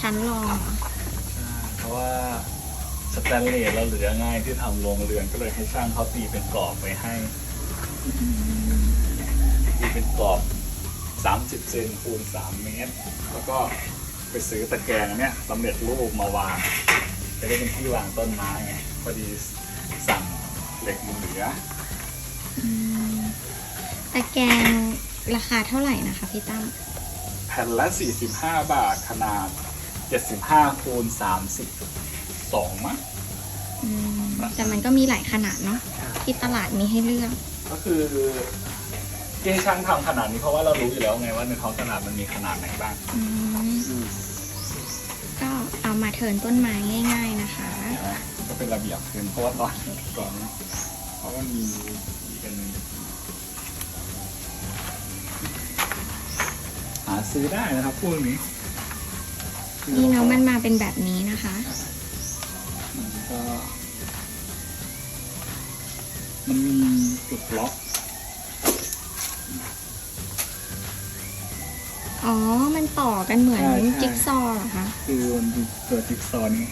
ชั้นรองเหรอเพราะว่าสแตนเลสเราเหลือง่ายที่ทำโรงเรือนก็เลยให้ช่างเขาตีเป็นกรอบไว้ให้ตีเป็นกรอบ 30เซนคูณ3เมตร แล้วก็ไปซื้อตะแกรงอันเนี้ยสำเร็จรูปมาวางจะได้เป็นที่วางต้นไม้ไงพอดีสั่งเหล็กมันเหลืออืมตะแกรงราคาเท่าไหร่นะคะพี่ตั้ม แผ่นละ 45 บาทขนาด 75คูณ32มั้งอืมแต่มันก็มีหลายขนาดเนาะที่ตลาดมีให้เลือก ก็คือที่ให้ช่างทำขนาดนี้เพราะว่าเรารู้อยู่แล้วไงว่าในท้องตลาดมันมีขนาดไหนบ้าง อืมก็เอามาเทิร์นต้นไม้ง่าย ๆนะคะใช่ไหมก็เป็นระเบียบขึ้นเพราะว่าตอนก่อนเพราะว่ามีอีกอัน ซื้อได้นะครับพวกนี้นี่เนาะมันมาเป็นแบบนี้นะคะมันก็มันมีจุดล็อก อ๋อ มันต่อกันเหมือนใช่ใช่ จิ๊กซอว์เหรอคะ คือมันมีตัวจิ๊กซอว์นี่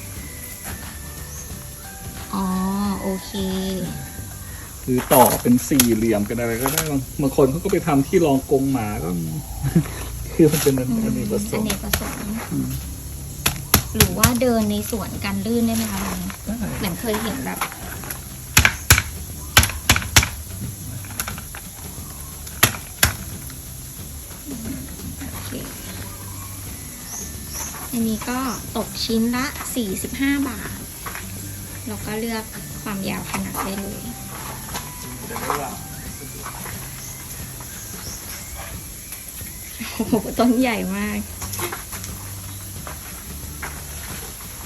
อ๋อ โอเคคือต่อเป็นสี่เหลี่ยมเป็นอะไรก็ได้บางบางคนเขาก็ไปทำที่รองกรงหมาก็มี คือมันเป็นอันอืมอันนี้ผสอมเนกประสงค์อืมหรือว่าเดินในสวนกันลื่นได้ไหมคะลุงได้เหมือนเคยเห็นแบบโอเคอันนี้ก็ตกชิ้นละ 45 บาท แล้วก็เลือกความยาวขนาดได้เลย จะได้ว่า โอ้โหต้นใหญ่มาก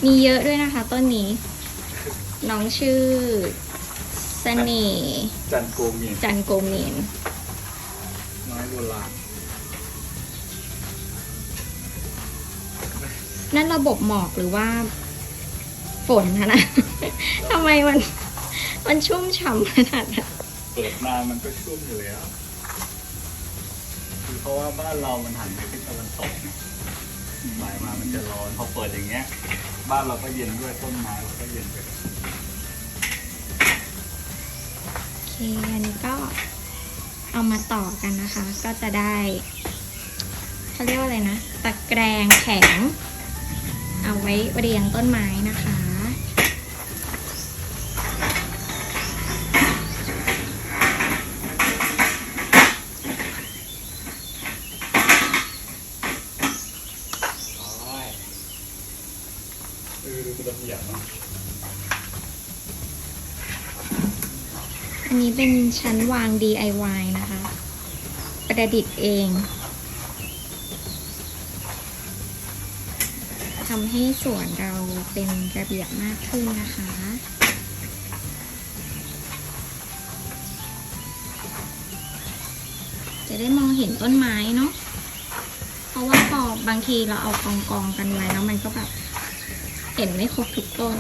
มีเยอะด้วยนะคะต้นนี้ น้องชื่อเสน่ห์จันโกเมียนจันโกเมนไม้โบราณนั่นระบบหมอกหรือว่า ฝนนะนะ ทำไมมัน มันชุ่มฉ่ำขนาดนั้น เปิดมามันก็ชุ่มอยู่แล้ว คือเพราะว่าบ้านเรามันหันไปทิศตะวันตกไงหมายมามันจะร้อนพอเปิดอย่างเงี้ย บ้านเราก็เย็นด้วยต้นไม้เราก็เย็นไปด้วยโอเคอันนี้ก็เอามาต่อกันนะคะ ก็จะได้เขาเรียกว่าอะไรนะ ตะแกรงแข็ง เอาไว้เรียงต้นไม้นะคะ ใช่เออดู ระเบียบนอะอันนี้เป็นชั้นวาง DIY นะคะ ประดิษฐ์เองทำให้สวนเราเป็นระเบียบมากขึ้นนะคะจะได้มองเห็นต้นไม้เนาะ เพราะว่าพอบางทีเราเอากองกองๆกันไว้แล้วมันก็แบบ เห็นไม่ครบทุกต้น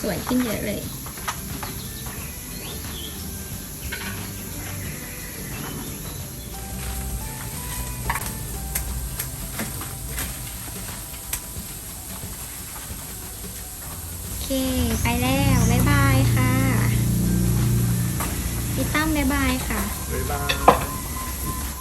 สวยขึ้นเยอะเลยโอเคไปแล้ว บายค่ะ บ๊ายบาย